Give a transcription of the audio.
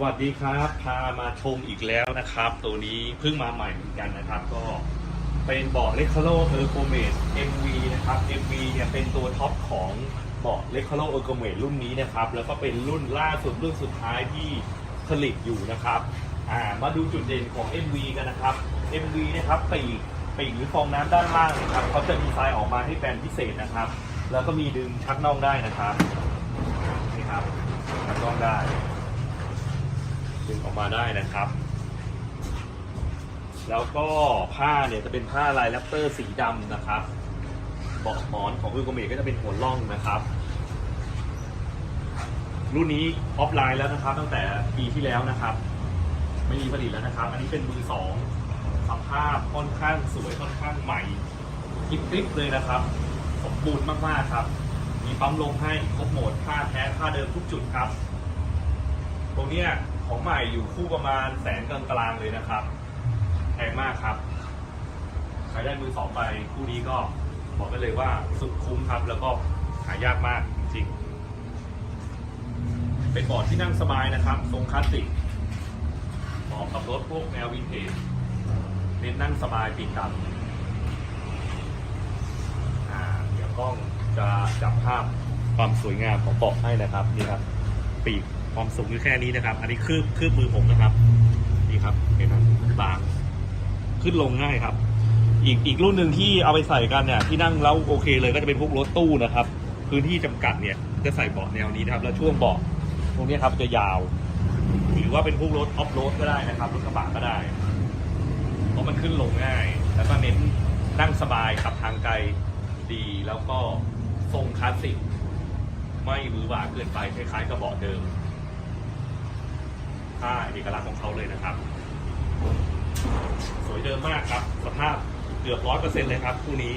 สวัสดีครับ พามาชมอีกแล้วนะครับ ตัวนี้เพิ่งมาใหม่เหมือนกันนะครับ ก็เป็นเบาะเลค c โลเออร์โกเมด MV นะครับ MV เนี่ยเป็นตัวท็อปของเบาะเลค c โลเออร์โกเมดรุ่นนี้นะครับ แล้วก็เป็นรุ่นล่าสุดรุ่นสุดท้ายที่ผลิตอยู่นะครับอ่ามาดูจุดเด่นของ MV กันนะครับ MV นะครับปีกปีกหรือฟองน้ำด้านล่างนะครับเขาจะดีไซน์ออกมาให้แบนพิเศษนะครับ แล้วก็มีดึงชักน่องได้นะครับนี่ครับชักน่องได้ ดึงออกมาได้นะครับ แล้วก็ผ้าเนี่ยจะเป็นผ้าลายแรปเตอร์สีดำนะครับเบาะหมอนของอุกเมก็จะเป็นหัวล่องนะครับรุ่นนี้ออฟไลน์แล้วนะครับ ตั้งแต่ปีที่แล้วนะครับ ไม่มีผลิตแล้วนะครับ อันนี้เป็นมือสองสภาพค่อนข้างสวยค่อนข้างใหม่คลิปคลิปเลยนะครับ สมบูรณ์มากๆครับ มีปั๊มลมให้ครบโหมดผ้าแท้ผ้าเดิมทุกจุดครับ ตรงเนี้ยของใหม่อยู่คู่ประมาณแสนกลางๆเลยนะครับแพงมากครับ ใครได้มือสองไปคู่นี้ก็บอกได้เลยว่าสุดคุ้มครับ แล้วก็หายากมากจริงๆ เป็นบอร์ดที่นั่งสบายนะครับทรงคลาสสิกเหมาะกับรถพวกแนววินเทจเน้นนั่งสบายปีกต่ำอ่าเดี๋ยวกล้องจะจับภาพความสวยงามของเบาะให้นะครับนี่ครับ ปีก ความสูงอยู่แค่นี้นะครับ อันนี้คืบคืบมือผมนะครับ นี่ครับเห็นไหมบาง ขึ้นลงง่ายครับ อีกอีกรุ่นหนึ่งที่เอาไปใส่กันเนี่ยที่นั่งแล้วโอเคเลยก็จะเป็นพวกรถตู้นะครับ พื้นที่จำกัดเนี่ยจะใส่เบาะแนวนี้นะครับ แล้วช่วงเบาะตรงนี้ครับจะยาว หรือว่าเป็นพวกรถออฟโรดก็ได้นะครับรถกระบะก็ได้เพราะมันขึ้นลงง่าย แล้วก็เน้นนั่งสบายขับทางไกลดีแล้วก็ทรงคลาสสิกไม่หวือหวาเกินไปคล้ายๆกับเบาะเดิม ผ้าเอกลักษณ์ของเขาเลยนะครับ สวยเดิมมากครับ สภาพเกือบร้อยเปอร์เซ็นต์เลยครับคู่นี้